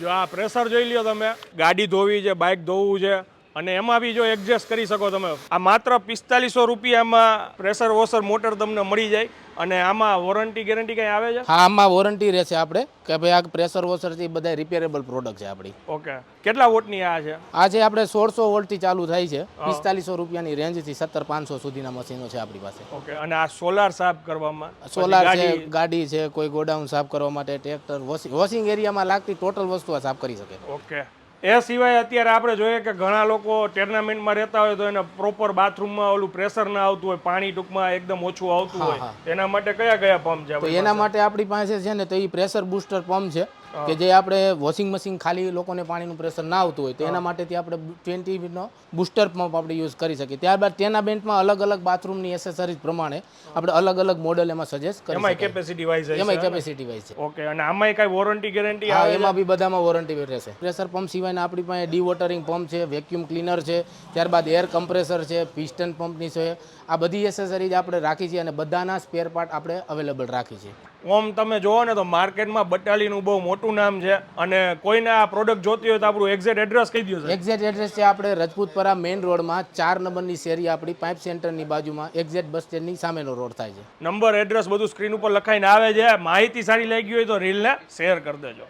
જો આ પ્રેશર જોઈ લ્યો તમે. ગાડી ધોવી છે બાઇક ધોવું છે. અને એમાં બી જો એડજસ્ટ કરી શકો તમે. આ માત્ર પિસ્તાલીસો રૂપિયામાં પ્રેશર વોશર મોટર તમને મળી જાય અને આમાં વોરંટી ગેરંટી કંઈ આવે છે? હા આમાં વોરંટી રહેશે આપણે કે ભાઈ આ પ્રેશર વોશર છે એ બધા રિપેરેબલ પ્રોડક્ટ છે આપણી. ઓકે કેટલા વોટની આ છે? આ છે આપણે સોળસો વોલ્ટથી ચાલુ થાય છે પિસ્તાલીસો રૂપિયાની રેન્જથી સત્તર પાંચસો સુધીના મશીનો છે આપણી પાસે. ઓકે અને આ સોલાર સાફ કરવામાં? સોલાર છે ગાડી- છે કોઈ ગોડાઉન સાફ કરવા માટે ટ્રેક્ટર વોશિંગ વોશિંગ એરિયામાં લાગતી ટોટલ વસ્તુ આ સાફ કરી શકે. ઓકે એ સિવાય અત્યારે આપણે જોઈએ કે ઘણા લોકો ટેર્નામેન્ટમાં રહેતા હોય તો એને પ્રોપર બાથરૂમમાં ઓલું પ્રેશર ના આવતું હોય પાણી ટૂંકમાં એકદમ ઓછું આવતું હોય. એના માટે કયા કયા પંપ છે? એના માટે આપણી પાસે છે ને તો એ પ્રેશર બૂસ્ટર પંપ છે. કે જે આપણે વોશિંગ મશીન ખાલી લોકોને પાણીનું પ્રેશર ના આવતું હોય તો એના માટેથી આપણે ટ્વેન્ટી નો બૂસ્ટર પંપ આપણે યુઝ કરી શકીએ. ત્યારબાદ તેના બેન્ટમાં અલગ અલગ બાથરૂમની એસેસરીઝ પ્રમાણે આપણે અલગ અલગ મોડેલ એમાં સજેસ્ટ કરી એમાં કેપેસિટી વાઇઝ એમાં કેપેસિટી વાઇઝ છે. ઓકે અને આમાં કઈ વોરંટી ગેરંટી હા એમાં બી બધામાં વોરંટી રહેશે. પ્રેશર પંપ સિવાય આપણી પાસે ડીવોટરિંગ પંપ છે વેક્યુમ ક્લીનર છે ત્યારબાદ એર કમ્પ્રેસર છે પિસ્ટન પંપની છે. આ બધી એસેસરીઝ આપણે રાખી છે અને બધાના સ્પેર પાર્ટ આપણે અવેલેબલ રાખી છે ઓમ તમે જુઓ ને તો માર્કેટમાં બટાલીનું બહુ મોટું નામ છે અને કોઈને આ પ્રોડક્ટ જોતી હોય તો આપણું એક્ઝેક્ટ એડ્રેસ કહી દો એક્ઝેક્ટ એડ્રેસ છે આપણે રજપૂતપરા મેઇન રોડમાં ચાર નંબરની શેરી આપણી પાઇપ સેન્ટરની બાજુમાં એક્ઝેક્ટ બસ સ્ટેન્ડની સામેનો રોડ થાય છે. નંબર એડ્રેસ બધું સ્ક્રીન ઉપર લખાઈને આવે છે. માહિતી સારી લાગી હોય તો રીલને શેર કરી દેજો.